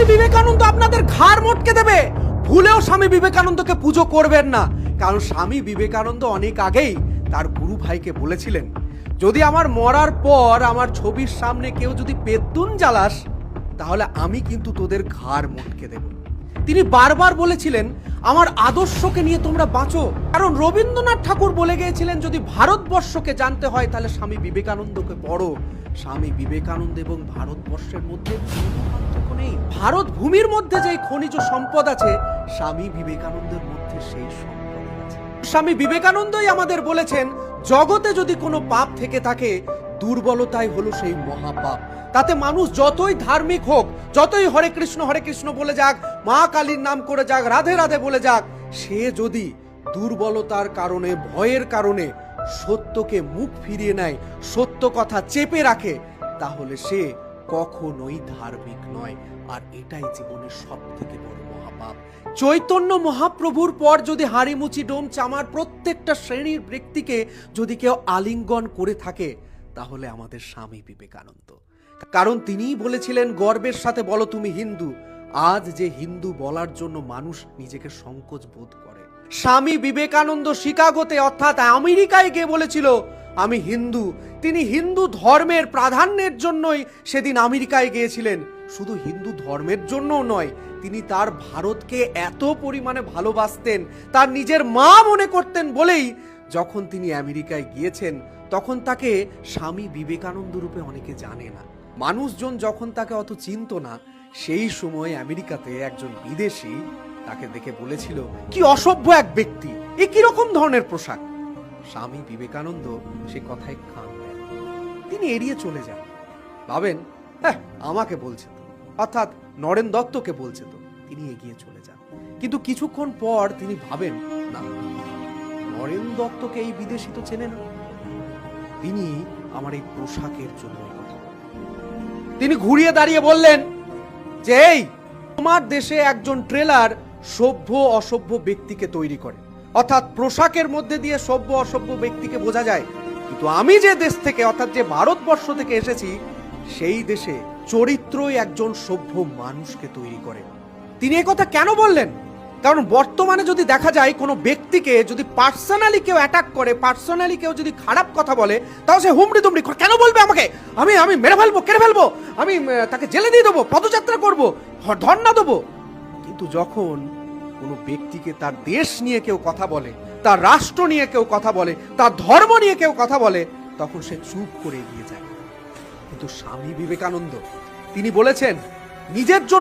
স্বামী বিবেকানন্দ আপনাদের ঘাড় মটকে দেবে। ভুলেও স্বামী বিবেকানন্দকে পুজো করবেন না। কারণ স্বামী বিবেকানন্দ অনেক আগেই তার গুরু ভাইকে বলেছিলেন, যদি আমার মরার পর আমার ছবির সামনে কেউ যদি পেতুন জ্বালাস, তাহলে আমি কিন্তু তোদের ঘাড় মটকে দেব। তিনি বারবার বলেছিলেন আমার আদর্শকে নিয়ে তোমরা বাঁচো। কারণ রবীন্দ্রনাথ ঠাকুর বলে গিয়েছিলেন, যদি ভারতবর্ষকে জানতে হয়, তাহলে স্বামী বিবেকানন্দকে পড়ো। স্বামী বিবেকানন্দ এবং ভারতবর্ষের মধ্যে নেই। ভারত ভূমির মধ্যে যে খনিজ সম্পদ আছে, স্বামী বিবেকানন্দের মধ্যে সেই সম্পদ আছে। স্বামী বিবেকানন্দই আমাদের বলেছেন, জগতে যদি কোনো পাপ থেকে থাকে, দুর্বলতাই হলো সেই মহাপাপ। তাতে মানুষ যতই ধার্মিক হোক, যতই হরে কৃষ্ণ হরে কৃষ্ণ বলে যাক, মা কালীর নাম করে যাক, রাধে রাধে বলে যাক, সে যদি দুর্বলতার কারণে, ভয়ের কারণে সত্যকে মুখ ফিরিয়ে নেয়, সত্য কথা চেপে রাখে, তাহলে সে কখনোই ধার্মিক নয়। আর এটাই জীবনের সব থেকে বড় মহাপাপ। চৈতন্য মহাপ্রভুর পর যদি হাড়িমুচি, ডোম, চামার প্রত্যেকটা শ্রেণির ব্যক্তিকে যদি কেউ আলিঙ্গন করে থাকে, তাহলে আমাদের স্বামী বিবেকানন্দ। কারণ তিনিই বলেছিলেন, গর্বের সাথে বলো তুমি হিন্দু। আজ যে হিন্দু বলার জন্য মানুষ নিজেকে সংকোচ বোধ করে। স্বামী বিবেকানন্দ শিকাগোতে, অর্থাৎ আমেরিকায় গিয়ে বলেছিল, আমি হিন্দু। তিনি হিন্দু ধর্মের প্রাধান্যের জন্যই সেদিন আমেরিকায় গিয়েছিলেন। শুধু হিন্দু ধর্মের জন্যও নয়, তিনি তার ভারতকে এত পরিমাণে ভালোবাসতেন, তার নিজের মা মনে করতেন বলেই যখন তিনি আমেরিকায় গিয়েছেন তখন তাকে স্বামী বিবেকানন্দ রূপে অনেকে জানে না। মানুষজন যখন তাকে অত চিনত না, সেই সময় আমেরিকাতে একজন বিদেশি তাকে দেখে বলেছিল, কি অসভ্য এক ব্যক্তি, এ কি রকম ধরনের পোশাক? স্বামী বিবেকানন্দ সে কথায় খান দেন। তিনি এড়িয়ে চলে যান। ভাবেন হ্যাঁ আমাকে বলছে তো। অর্থাৎ নরেন দত্তকে বলছে তো। তিনি এগিয়ে চলে যান। কিন্তু কিছুক্ষণ পর তিনি ভাবেন, না, নরেন দত্তকে এই বিদেশি তো চেনে না। তিনি আমার এই পোশাকের জন্য। তিনি ঘুরিয়ে দাঁড়িয়ে বললেন যে, এই, তোমার দেশে একজন ট্রেলার সভ্য অসভ্য ব্যক্তিকে তৈরি করে। অর্থাৎ পোশাকের মধ্যে দিয়ে সভ্য অসভ্য ব্যক্তিকে বোঝা যায়। কিন্তু আমি যে দেশ থেকে, অর্থাৎ যে ভারতবর্ষ থেকে এসেছি, সেই দেশে চরিত্রই একজন সভ্য মানুষকে তৈরি করে। তিনি কথা কেন বললেন? কারণ বর্তমানে যদি দেখা যায় কোনো ব্যক্তিকে যদি পার্সোনালি কেউ অ্যাটাক করে, পার্সোনালি কেউ যদি খারাপ কথা বলে, তাও সে হুমড়ি তুমড়ি কেন বলবে আমাকে? আমি আমি মেরে ফেলব, কেড়ে ফেলব, আমি তাকে জেলে দিয়ে দেবো, পদযাত্রা করব ধর্ণা দেবো। কিন্তু যখন কোনো ব্যক্তিকে তার দেশ নিয়ে কেউ কথা বলে, তার রাষ্ট্র নিয়ে কেউ কথা বলে, তার ধর্ম নিয়ে কেউ কথা বলে, তখন সে চুপ করে এগিয়ে যায়। কিন্তু স্বামী বিবেকানন্দ, তিনি বলেছেন, নিজের জন্য